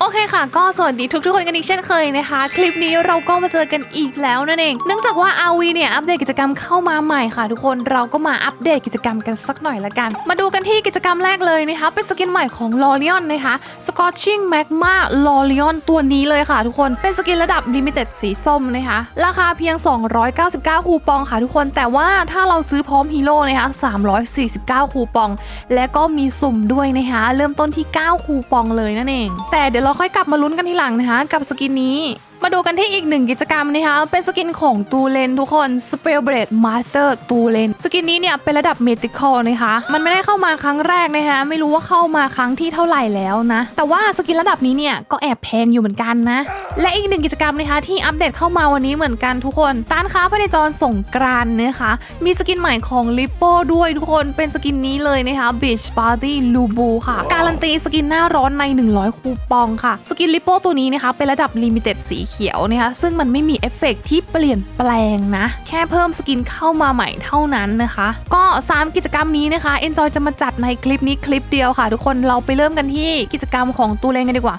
โอเคค่ะ ก็สวัสดีทุกทุกๆคนกันอีกเช่นเคยนะคะ คลิปนี้เราก็มาเจอกันอีกแล้วนั่นเอง เนื่องจากว่า RV เนี่ยอัปเดตกิจกรรมเข้ามาใหม่ค่ะ ทุกคนเราก็มาอัปเดตกิจกรรมกันสักหน่อยละกัน มาดูกันที่กิจกรรมแรกเลยนะคะเป็นสกินใหม่ของ l o r i o n นะคะ Scorching Magma l o r i o n ตัวนี้เลยค่ะ ทุกคนเป็นสกินระดับ Limited สีส้มนะคะ ราคาเพียง 299 คูปองค่ะทุกคนแต่ว่าถ้าเราซื้อพร้อมฮีโร่นะคะ349 คูปอง และก็มีสุ่มด้วยนะคะเริ่มต้นที่ 9 คูปองเลยนั่นเองแต่เดี๋ยวเราค่อยกลับมาลุ้นกันทีหลังนะคะ กับสกินนี้ มาดูกันที่อีกหนึ่งกิจกรรมนะคะ เป็นสกินของตูเลนทุกคน s p e l b r a d Master ตูเลนสกินนี้เนี่ยเป็นระดับ Mythical นะคะ มันไม่ได้เข้ามาครั้งแรกนะคะ ไม่รู้ว่าเข้ามาครั้งที่เท่าไหร่แล้วนะ แต่ว่าสกินระดับนี้เนี่ยก็แอบแพงอยู่เหมือนกันนะ และอีกหนึ่งกิจกรรมนะคะที่อัปเดตเข้ามาวันนี้เหมือนกันทุกคนต้านค้าภายในจรส่งกรานนะคะ มีสกินใหม่ของ l i p p o ด้วยทุกคนเป็นสกินนี้เลยนะคะ Beach Party Lubu ค่ะ การันตีสกินหน้าร้อนใน 100 คูปองค่ะ สกิน l i p p o ตัวนี้นะคะเป็นระดับ Limited สีเขียวนะคะซึ่งมันไม่มีเอฟเฟกต์ที่เปลี่ยนแปลงนะ แค่เพิ่มสกินเข้ามาใหม่เท่านั้นนะคะ ก็ 3 กิจกรรมนี้นะคะ Enjoy จะมาจัดในคลิปนี้คลิปเดียวค่ะ ทุกคนเราไปเริ่มกันที่กิจกรรมของตูเลนกันดีกว่า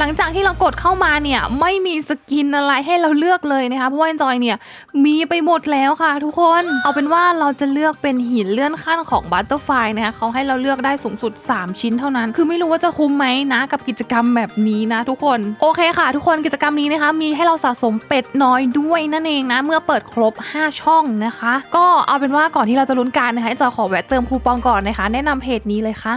หลังจากที่เรากดเข้ามาเนี่ยไม่มีสกินอะไรให้เราเลือกเลยนะคะเพราะว่า Enjoy เนี่ยมีไปหมดแล้วค่ะ ทุกคนเอาเป็นว่าเราจะเลือกเป็นหินเลื่อนขั้นของ Butterfly นะคะเขาให้เราเลือกได้สูงสุด 3 ชิ้นเท่านั้น คือไม่รู้ว่าจะคุ้มไหมนะกับกิจกรรมแบบนี้นะ ทุกคนโอเคค่ะ ทุกคนกิจกรรมนี้นะคะมีให้เราสะสมเป็ดน้อยด้วยนั่นเองนะ เมื่อเปิดครบ 5 ช่องนะคะ ก็เอาเป็นว่าก่อนที่เราจะลุ้นการนะคะ Enjoy ขอแวะเติมคูปองก่อนนะคะ แนะนำเพจนี้เลยค่ะ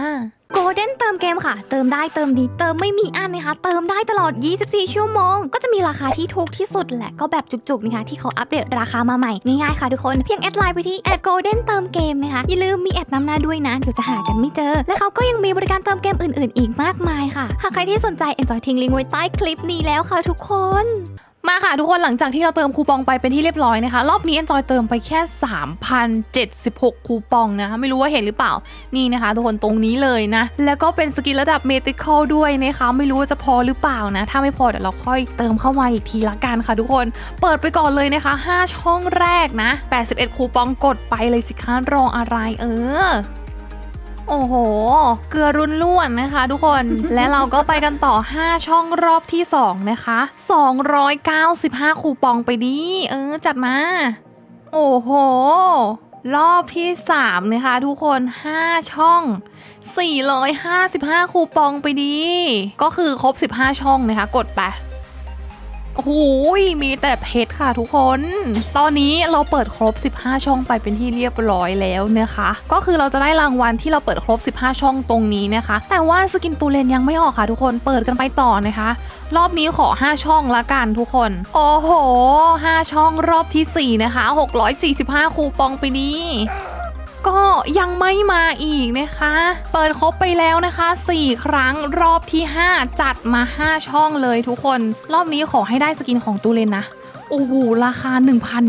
โกลเด้นเติมเกมค่ะ เติมได้เติมดีเติมไม่มีอันนะคะ เติมได้ตลอด 24 ชั่วโมง ก็จะมีราคาที่ถูกที่สุดและก็แบบจุกๆนะคะที่เขาอัปเดตราคามาใหม่ ง่ายๆค่ะทุกคน เพียงแอดไลน์ไปที่แอดโกลเด้นเติมเกมนะคะ อย่าลืมมีแอดนำหน้าด้วยนะเดี๋ยวจะหากันไม่เจอ และเขาก็ยังมีบริการเติมเกมอื่นๆ อีกมากมายค่ะ หากใครที่สนใจ enjoy ทิ้งลิงก์ไว้ใต้คลิปนี้แล้วค่ะทุกคน มาค่ะทุกคนหลังจากที่เราเติมคูปองไปเป็นที่เรียบร้อยนะคะ รอบนี้ Enjoy เติมไปแค่ 3,076 คูปองนะคะไม่รู้ว่าเห็นหรือเปล่านี่นะคะ ทุกคนตรงนี้เลยนะ แล้วก็เป็นสกินระดับเมติคอลด้วยนะคะ ไม่รู้ว่าจะพอหรือเปล่านะ ถ้าไม่พอเดี๋ยวเราค่อยเติมเข้ามาอีกทีละกันค่ะ ทุกคนเปิดไปก่อนเลยนะคะ 5 ช่องแรกนะ 81 คูปองกดไปเลยสิคะรออะไรเออ โอ้โห เกลือรุนล้วนนะคะทุกคน และเราก็ไปกันต่อ 5 ช่องรอบที่ 2 นะคะ 295 คูปองไปดิเออ จัดมา โอ้โห รอบที่ 3 นะคะทุกคน 5 ช่อง 455 คูปองไปดี ก็คือครบ 15 ช่องนะคะ กดไป โอ้โหมีแต่เพชรค่ะทุกคน ตอนนี้เราเปิดครบ 15 ช่องไปเป็นที่เรียบร้อยแล้วนะคะ ก็คือเราจะได้รางวัลที่เราเปิดครบ 15 ช่องตรงนี้นะคะ แต่ว่าสกินตูเลนยังไม่ออกค่ะทุกคน เปิดกันไปต่อนะคะ รอบนี้ขอ 5 ช่องละกันทุกคน โอ้โห 5 ช่องรอบทีสี่4 นะคะ 645 คูปองไปนี้ ก็ยังไม่มาอีกนะคะ เปิดครบไปแล้วนะคะ 4 ครั้งรอบที่ 5 จัดมา 5 ช่องเลยทุกคน รอบนี้ขอให้ได้สกินของตูเลนนะโอ้โหราคา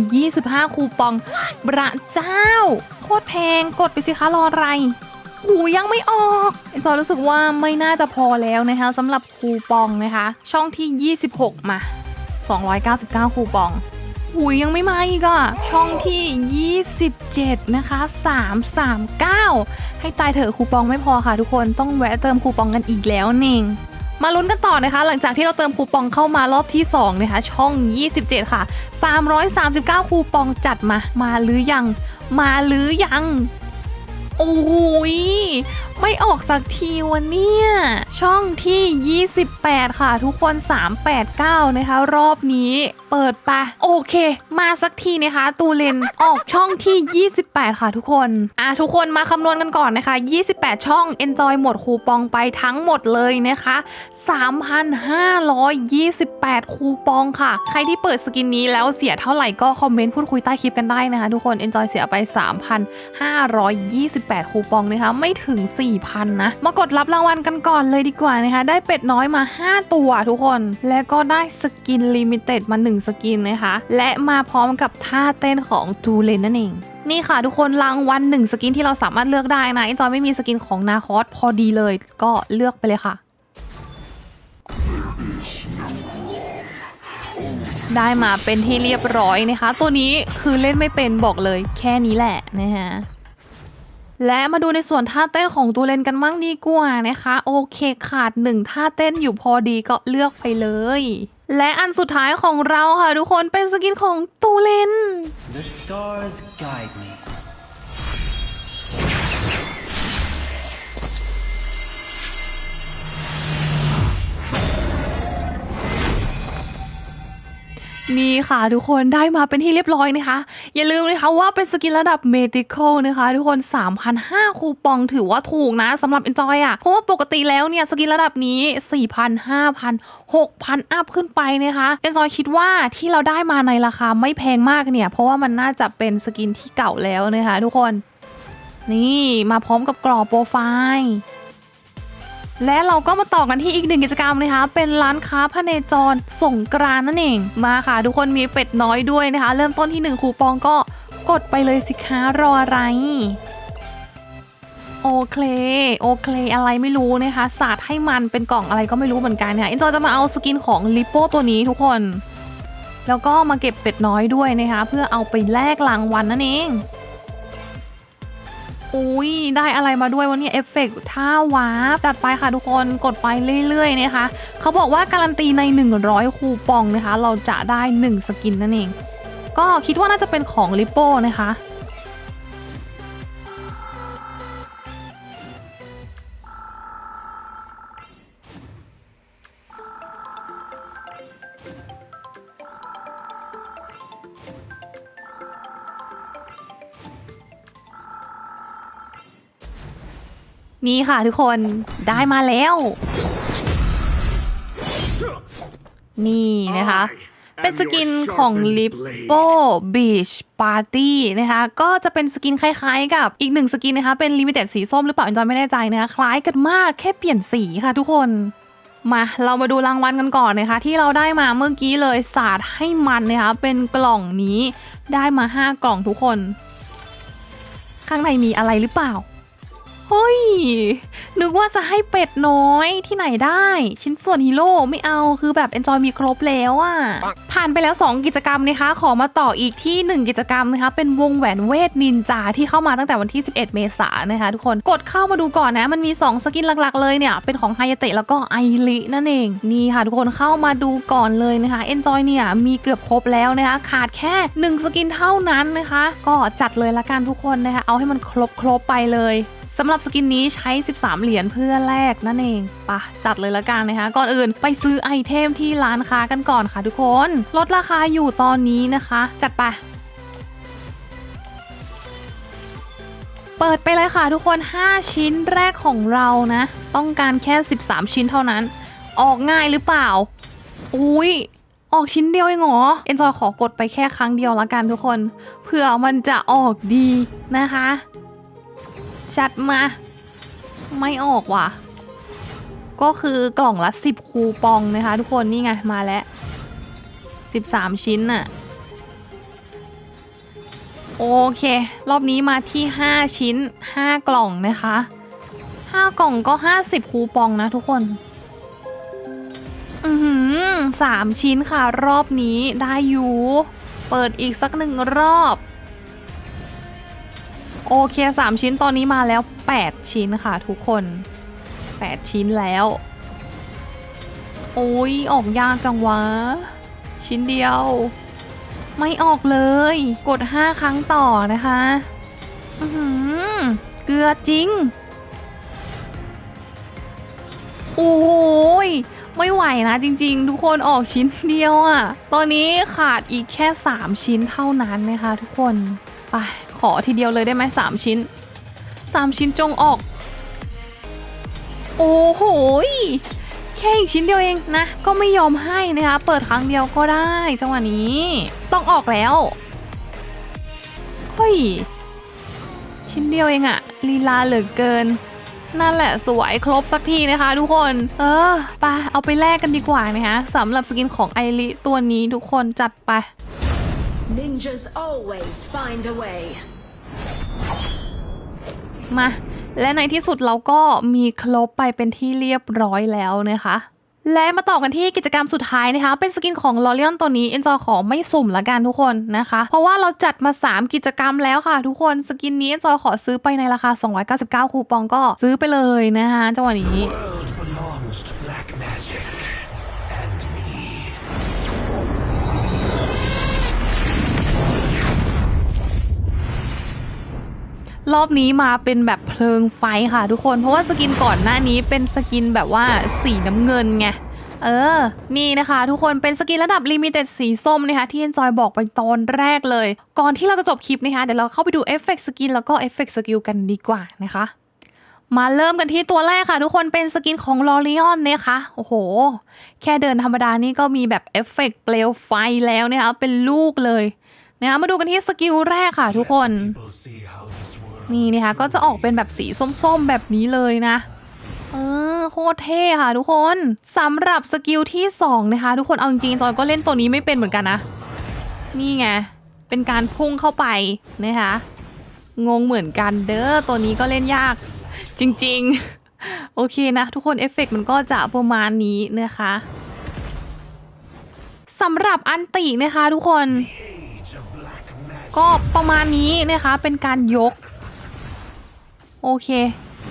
1,025 คูปองพระเจ้า โคตรแพงกดไปสิคะรออะไรหูยังไม่ออกจอยรู้สึกว่าไม่น่าจะพอแล้วนะคะสำหรับคูปองนะคะ ช่องที่ 26 มา 299 คูปอง หุยยังไม่มาอีกอะ ช่องที่ 27 นะคะ 339 ให้ตายเถอะคูปองไม่พอค่ะทุกคนต้องแวะเติมคูปองกันอีกแล้วเน่งมาลุ้นกันต่อนะคะ หลังจากที่เราเติมคูปองเข้ามารอบที่2นะคะช่อง 27 ค่ะ 339 คูปองจัดมา มาหรือยัง มาหรือยัง โอ้ยไม่ออกสักทีวันเนี่ย ช่องที่ 28 ค่ะ ทุกคน 389 นะคะ รอบนี้เปิดไปะโอเค มาสักทีนะคะ ตูเลนออกช่องที่ 28 ค่ะทุกคนอะทุกคนมาคำนวณกันก่อนนะคะ 28 ช่อง Enjoy หมดคูปองไปทั้งหมดเลยนะคะ 3,528 คูปองค่ะ ใครที่เปิดสกินนี้แล้วเสียเท่าไหร่ก็คอมเมนต์พูดคุยใต้คลิปกันได้นะคะ ทุกคน Enjoy เสียไป3,528 คูปองนะคะไม่ถึง 4,000 นะ มากดรับรางวัลกันก่อนเลยดีกว่านะคะ ได้เป็ดน้อยมา 5 ตัวทุกคน และก็ได้สกินลิมิเต็ดมา 1 สกินนะคะ และมาพร้อมกับท่าเต้นของจูเลนนั่นเองนี่ค่ะทุกคนรางวัลหนึ่งสกินที่เราสามารถเลือกได้นะเอ็นจอยไม่มีสกินของนาคอสพอดีเลย ก็เลือกไปเลยค่ะ ได้มาเป็นที่เรียบร้อยนะคะ ตัวนี้คือเล่นไม่เป็นบอกเลยแค่นี้แหละนะฮะ และมาดูในส่วนท่าเต้นของตัวเลนกันมั่งดีกว่านะคะ โอเคขาดหนึ่งท่าเต้นอยู่พอดีก็เลือกไปเลย และอันสุดท้ายของเราค่ะทุกคนเป็นสกินของตูเลน The stars guide me. นี่ค่ะทุกคนได้มาเป็นที่เรียบร้อยนะคะ อย่าลืมนะคะว่าเป็นสกินระดับเมดิคอลนะคะ ทุกคน3,500คูปองถือว่าถูกนะสำหรับ Enjoy อะเพราะว่าปกติแล้วเนี่ยสกินระดับนี้ 4,000 5,000 6,000 อัพขึ้นไปนะคะ Enjoy คิดว่าที่เราได้มาในราคาไม่แพงมากเนี่ย เพราะว่ามันน่าจะเป็นสกินที่เก่าแล้วนะคะทุกคน นี่มาพร้อมกับกรอบโปรไฟล์ และเราก็มาต่อกันที่อีกหนึ่งกิจกรรมนะคะ เป็นร้านค้าพเนจรส่งกรานต์นั่นเอง มาค่ะ ทุกคนมีเป็ดน้อยด้วยนะคะ เริ่มต้นที่ 1 คูปองก็กดไปเลยสิคะรออะไร โอเค โอเค อะไรไม่รู้นะคะศาสตร์ให้มันเป็นกล่องอะไรก็ไม่รู้เหมือนกันเนี่ยอินจอจะมาเอาสกินของลิปโป้ตัวนี้ทุกคน แล้วก็มาเก็บเป็ดน้อยด้วยนะคะ เพื่อเอาไปแลกรางวัลนั่นเอง อุ้ยได้อะไรมาด้วยวันนี้เอฟเฟกต์ท่าวาร์ปจัดไปค่ะทุกคนกดไปเรื่อยๆนะคะเขาบอกว่าการันตีใน 100 คูปองนะคะ เราจะได้ 1 สกินนั่นเอง ก็คิดว่าน่าจะเป็นของลิปโป้นะคะ นี่ค่ะทุกคนได้มาแล้ว นี่นะคะ เป็นสกินของ l i p p o Beach Party นะคะ ก็จะเป็นสกินคล้ายๆกับอีกหนึ่งสกินนะคะ เป็น Limited สีส้มหรือเปล่าจอยไม่แน่ใจนะคะ คล้ายกันมากแค่เปลี่ยนสีค่ะทุกคนมาเรามาดูรางวัลกันก่อนนะคะ ที่เราได้มาเมื่อกี้เลยศาสตร์ให้มันนะคะ เป็นกล่องนี้ได้มา 5 กล่องทุกคน ข้างในมีอะไรหรือเปล่า เฮ้ย นึกว่าจะให้เป็ดน้อยที่ไหนได้ ชิ้นส่วนฮีโร่ไม่เอาคือแบบ Enjoy มีครบแล้วอะ่ะ ผ่านไปแล้ว 2 กิจกรรมนะคะ ขอมาต่ออีกที่ 1 กิจกรรมนะคะ เป็นวงแหวนเวทนินจาที่เข้ามาตั้งแต่วันที่ 11 เมษายนนะคะทุกคนกดเข้ามาดูก่อนนะ มันมี 2 สกินหลักๆ เลยเนี่ย เป็นของไฮยาเตะแล้วก็ไอรินั่นเอง นี่ค่ะทุกคนเข้ามาดูก่อนเลยนะคะ Enjoy เนี่ยมีเกือบครบแล้วนะคะขาดแค่ 1 สกินเท่านั้นนะคะ ก็จัดเลยละกันทุกคนนะคะเอาให้มันครบๆไปเลย สำหรับสกินนี้ใช้ 13 เหรียญเพื่อแลกนั่นเองปะจัดเลยละกันนะคะ ก่อนอื่นไปซื้อไอเทมที่ร้านค้ากันก่อนค่ะทุกคน ลดราคาอยู่ตอนนี้นะคะ จัดไปเปิดไปเลยค่ะทุกคน 5 ชิ้นแรกของเรานะ ต้องการแค่ 13 ชิ้นเท่านั้น ออกง่ายหรือเปล่า อุ้ยออกชิ้นเดียวเองเหรอเอ็นจอยขอกดไปแค่ครั้งเดียวละกันทุกคนเผื่อมันจะออกดีนะคะ จัดมา ไม่ออกว่ะ ก็คือกล่องละ 10 คูปองนะคะ ทุกคนนี่ไงมาแล้ว 13 ชิ้นน่ะ โอเค รอบนี้มาที่ 5 ชิ้น 5 กล่องนะคะ 5 กล่องก็ 50 คูปองนะทุกคนอือหือสามชิ้นค่ะ รอบนี้ได้อยู่ เปิดอีกสักหนึ่งรอบ โอเค 3 ชิ้นตอนนี้มาแล้ว 8 ชิ้นค่ะทุกคน 8 ชิ้นแล้ว โอ้ยออกยากจังวะ ชิ้นเดียว ไม่ออกเลย กด 5 ครั้งต่อนะคะอือเกลือจริง โอ้ยไม่ไหวนะจริงๆ ทุกคนออกชิ้นเดียวอะ่ะ ตอนนี้ขาดอีกแค่ 3 ชิ้นเท่านั้นนะคะทุกคน ไป อทีเดียวเลยได้ไหมสามชิ้น3ชิ้นจงออก โอ้โหแค่อีกชิ้นเดียวเองนะ ก็ไม่ยอมให้นะคะ เปิดครั้งเดียวก็ได้ จังหวะนี้ ต้องออกแล้วเฮ้ยชิ้นเดียวเองอะลีลาเหลือเกิน นั่นแหละสวยครบสักทีนะคะ ทุกคน เออไปเอาไปแลกกันดีกว่านะคะสำหรับสกินของไอริตัวนี้ทุกคนจัดไป Ninjas always find a way. มา และในที่สุดเราก็มีครบไปเป็นที่เรียบร้อยแล้วนะคะและมาต่อกันที่กิจกรรมสุดท้ายนะคะ เป็นสกินของลอเรียนตัวนี้เอ็นจอยขอไม่สุ่มละกันทุกคนนะคะ เพราะว่าเราจัดมา 3 กิจกรรมแล้วค่ะ ทุกคนสกินนี้เอ็นจอยขอซื้อไปในราคา 299 คูปองก็ซื้อไปเลยนะคะจังหวะนี้ รอบนี้มาเป็นแบบเพลิงไฟค่ะทุกคน เพราะว่าสกินก่อนหน้านี้เป็นสกินแบบว่าสีน้ำเงินไงเออ นี่นะคะทุกคนเป็นสกินระดับลิมิเต็ดสีส้มนะคะที่เอ็นจอยบอกไปตอนแรกเลย ก่อนที่เราจะจบคลิปนะคะเดี๋ยวเราเข้าไปดูเอฟเฟกต์สกินแล้วก็เอฟเฟกต์สกิลกันดีกว่านะคะ มาเริ่มกันที่ตัวแรกค่ะ ทุกคนเป็นสกินของลอรีออนนะคะโอ้โห แค่เดินธรรมดานี่ก็มีแบบเอฟเฟกต์เปลวไฟแล้วนะคะเป็นลูกเลยนะคะมาดูกันที่สกิลแรกค่ะ ทุกคน นี่นะคะก็จะออกเป็นแบบสีส้มๆ แบบนี้เลยนะเออโคตรเท่ค่ะทุกคนสำหรับสกิลที่2นะคะ ทุกคนเอาจริงๆจอยก็เล่นตัวนี้ไม่เป็นเหมือนกันนะ นี่ไง เป็นการพุ่งเข้าไปนะคะงงเหมือนกันเด้อตัวนี้ก็เล่นยาก จริงๆ โอเคนะ ทุกคนเอฟเฟกต์มันก็จะประมาณนี้นะคะสำหรับอันตินะคะทุกคน ก็ประมาณนี้นะคะเป็นการยก โอเค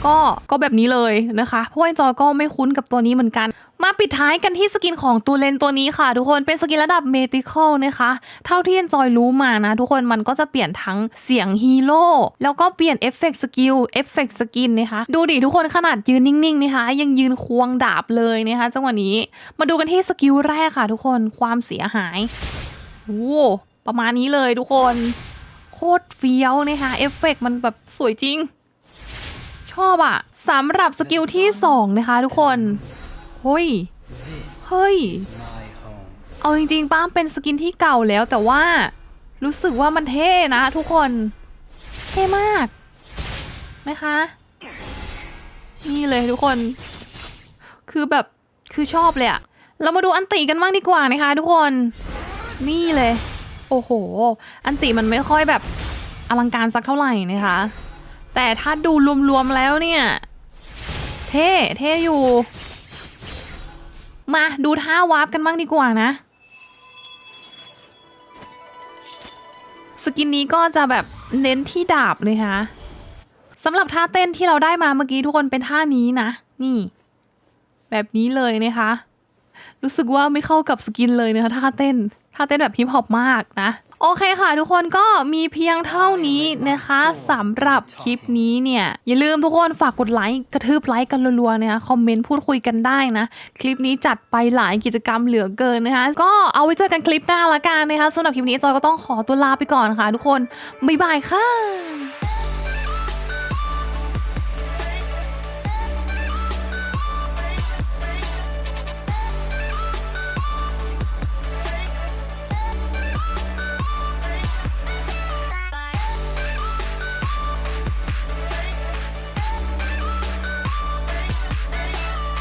ก็ก็แบบนี้เลยนะคะ เพราะว่าจอยก็ไม่คุ้นกับตัวนี้เหมือนกัน มาปิดท้ายกันที่สกินของตัวเลนตัวนี้ค่ะ ทุกคนเป็นสกินระดับเมติคอลนะคะ เท่าที่จอยรู้มานะ ทุกคนมันก็จะเปลี่ยนทั้งเสียงฮีโร่แล้วก็เปลี่ยนเอฟเฟกต์สกิลเอฟเฟกต์สกินนะคะ ดูดิทุกคนขนาดยืนนิ่งๆนะคะยังยืนควงดาบเลยนะคะจังหวะนี้มาดูกันที่สกิลแรกค่ะ ทุกคนความเสียหายโอ้ประมาณนี้เลยทุกคน โคตรเฟี้ยวนะคะเอฟเฟกต์มันแบบสวยจริง ชอบอะสำหรับสกิลที่ 2 นะคะทุกคนเฮ้ยเฮ้ย My home. เอาจริงๆป้ามเป็นสกินที่เก่าแล้วแต่ว่ารู้สึกว่ามันเท่นะทุกคน เท่มากนะคะ นี่เลยทุกคน คือแบบคือชอบเลยอะเรามาดูอันติกันบ้างดีกว่านะคะ ทุกคน นี่เลย โอ้โห อันติมันไม่ค่อยแบบอลังการสักเท่าไหร่นะคะ แต่ถ้าดูรวมๆแล้วเนี่ย เท่เท่อยู่ มาดูท่าวาร์ปกันบ้างดีกว่านะ สกินนี้ก็จะแบบเน้นที่ดาบเลยค่ะสำหรับท่าเต้นที่เราได้มาเมื่อกี้ทุกคนเป็นท่านี้นะ นี่ แบบนี้เลยนะคะ รู้สึกว่าไม่เข้ากับสกินเลยนะคะท่าเต้น ท่าเต้นแบบฮิปฮอปมากนะ โอเคค่ะทุกคนก็มีเพียงเท่านี้นะคะสำหรับคลิปนี้เนี่ย อย่าลืมทุกคนฝากกดไลค์กระทืบไลค์กันรัวๆนะคะคอมเมนต์พูดคุยกันได้นะ คลิปนี้จัดไปหลายกิจกรรมเหลือเกินนะคะ ก็เอาไว้เจอกันคลิปหน้าละกันนะคะสำหรับคลิปนี้จอยก็ต้องขอตัวลาไปก่อนค่ะ ทุกคนบ๊ายบายค่ะ